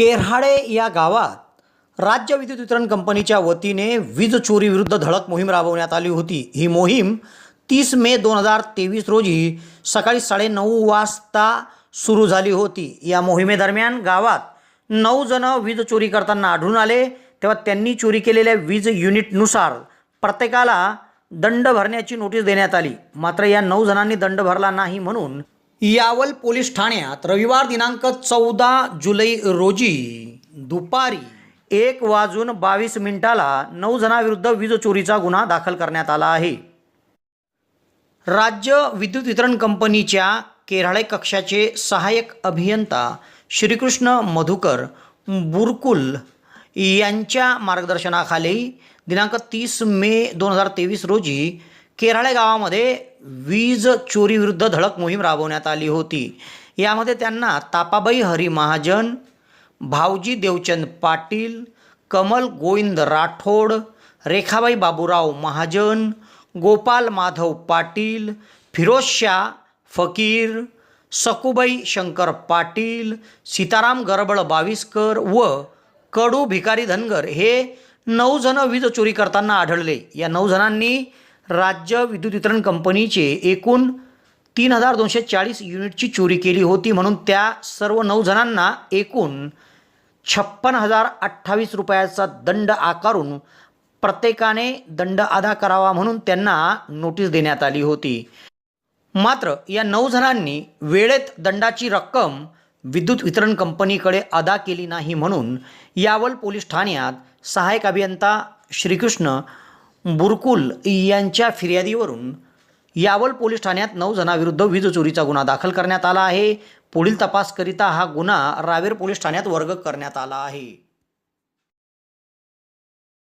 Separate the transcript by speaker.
Speaker 1: केरहाडे या गावात राज्य विद्युत वितरण कंपनीच्या वतीने वीज चोरी विरुद्ध धडक मोहीम राबवण्यात आली होती. ही मोहीम तीस मे दोन हजार तेवीस रोजी सकाळी साडेनऊ वाजता सुरू झाली होती. या मोहिमेदरम्यान गावात नऊ जण वीज चोरी करताना आढळून आले. तेव्हा त्यांनी चोरी केलेल्या वीज युनिटनुसार प्रत्येकाला दंड भरण्याची नोटीस देण्यात आली. मात्र या नऊ जणांनी दंड भरला नाही म्हणून यावल पोलीस ठाण्यात रविवार दिनांक चौदा जुलै रोजी दुपारी एक वाजून बावीस मिनिटाला नऊ जणांविरुद्ध वीज चोरीचा गुन्हा दाखल करण्यात आला आहे. राज्य विद्युत वितरण कंपनीच्या केराळे कक्षाचे सहाय्यक अभियंता श्रीकृष्ण मधुकर बुरकुल यांच्या मार्गदर्शनाखाली दिनांक तीस मे दोन हजार तेवीस रोजी केराळे गावामध्ये वीज चोरीविरुद्ध धडक मोहीम राबवण्यात आली होती. यामध्ये त्यांना तापाबाई हरी महाजन भावजी देवचंद पाटील कमल गोविंद राठोड रेखाबाई बाबूराव महाजन गोपाल माधव पाटील फिरोजशाह फकीर सकुबाई शंकर पाटील सीताराम गरबळ बाविस्कर व कडू भिकारी धनगर हे नऊ जण वीज चोरी करताना आढळले. या नऊ जणांनी राज्य विद्युत वितरण कंपनीचे एकूण तीन हजार दोनशे चाळीस युनिटची चोरी केली होती म्हणून त्या सर्व नऊ जणांना एकूण छप्पन हजार अठ्ठावीस रुपयाचा दंड आकारून प्रत्येकाने दंड अदा करावा म्हणून त्यांना नोटीस देण्यात आली होती. मात्र या नऊ जणांनी वेळेत दंडाची रक्कम विद्युत वितरण कंपनीकडे अदा केली नाही म्हणून यावल पोलीस ठाण्यात सहाय्यक अभियंता श्रीकृष्ण बुरकुल यांच्या फिर्यादीवरून यावल पोलीस ठाण्यात नऊ जणांविरुद्ध वीज चोरीचा गुन्हा दाखल करण्यात आला आहे. पुढील तपासकरिता हा गुन्हा रावेर पोलीस ठाण्यात वर्ग करण्यात आला आहे.